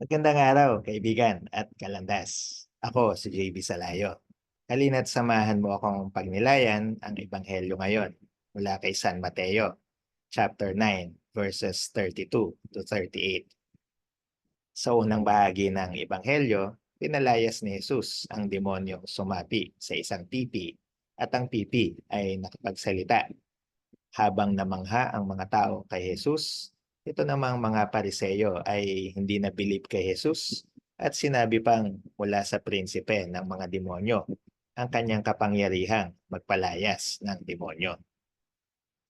Magandang araw, kaibigan at kalandas. Ako si JB Salayo. Halina't samahan mo akong pagnilayan ang Ebanghelyo ngayon mula kay San Mateo, chapter 9, verses 32 to 38. Sa unang bahagi ng Ebanghelyo, pinalayas ni Jesus ang demonyong sumapi sa isang pipi at ang pipi ay nakapagsalita. Habang namangha ang mga tao kay Jesus, ito namang mga pariseyo ay hindi nabilib kay Jesus at sinabi pang mula sa prinsipe ng mga demonyo ang kanyang kapangyarihang magpalayas ng demonyo.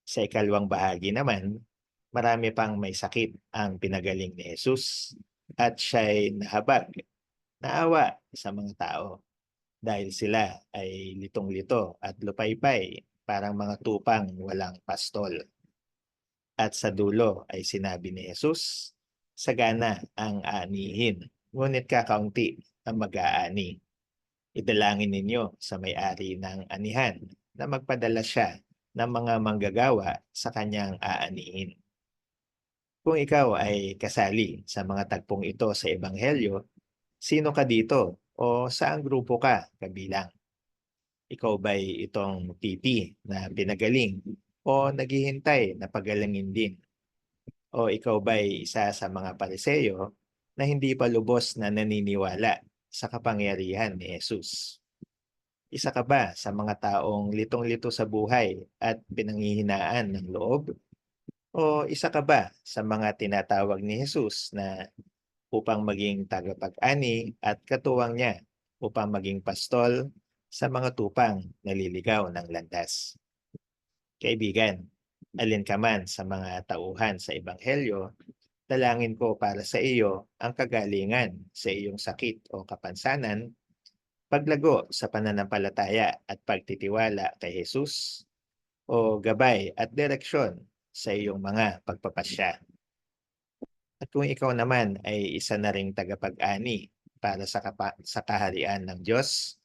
Sa ikalawang bahagi naman, marami pang may sakit ang pinagaling ni Jesus at siya'y nahabag, naawa sa mga tao dahil sila ay litong-lito at lupaypay parang mga tupang walang pastol. At sa dulo ay sinabi ni Jesus, sagana ang aanihin, ngunit kakaunti ang mag-aani. Idalangin ninyo sa may-ari ng anihan na magpadala siya ng mga manggagawa sa kanyang aanihin. Kung ikaw ay kasali sa mga tagpong ito sa Ebanghelyo, sino ka dito o saang grupo ka kabilang? Ikaw ba'y itong pipi na pinagaling o naghihintay na pagalangin din? O ikaw ba'y isa sa mga pariseyo na hindi pa lubos na naniniwala sa kapangyarihan ni Jesus? Isa ka ba sa mga taong litong-lito sa buhay at pinanghihinaan ng loob? O isa ka ba sa mga tinatawag ni Jesus na upang maging tagapag-ani at katuwang niya upang maging pastol sa mga tupang naliligaw ng landas? Kaibigan, alin ka man sa mga tauhan sa Ebanghelyo, dalangin ko para sa iyo ang kagalingan sa iyong sakit o kapansanan, paglago sa pananampalataya at pagtitiwala kay Jesus, o gabay at direksyon sa iyong mga pagpapasya. At kung ikaw naman ay isa na ring tagapag-ani para sa, kapa- sa kaharian ng Diyos,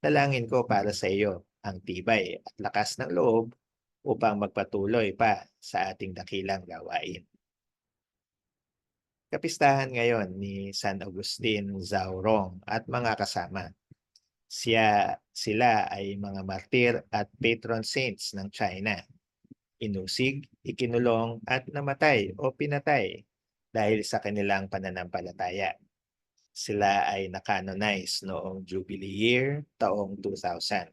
dalangin ko para sa iyo ang tibay at lakas ng loob upang magpatuloy pa sa ating dakilang gawain. Kapistahan ngayon ni San Agustin Zaurong at mga kasama. Siya, sila ay mga martir at patron saints ng China. Inusig, ikinulong at namatay o pinatay dahil sa kanilang pananampalataya. Sila ay nakanonize noong Jubilee Year taong 2000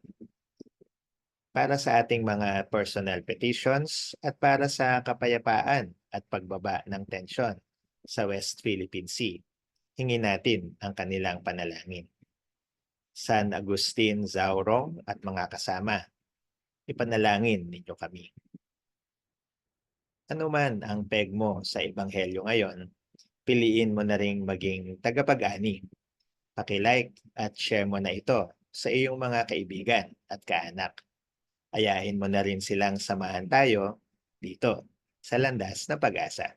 para sa ating mga personal petitions at para sa kapayapaan at pagbaba ng tensyon sa West Philippine Sea. Hingin natin ang kanilang panalangin. San Agustin Zaurong at mga kasama, ipanalangin ninyo kami. Ano man ang peg mo sa Ebanghelyo ngayon, piliin mo na ring maging tagapag-ani. Pakilike at share mo na ito sa iyong mga kaibigan at kaanak ayahin mo na rin silang samahan tayo dito sa landas ng pag-asa.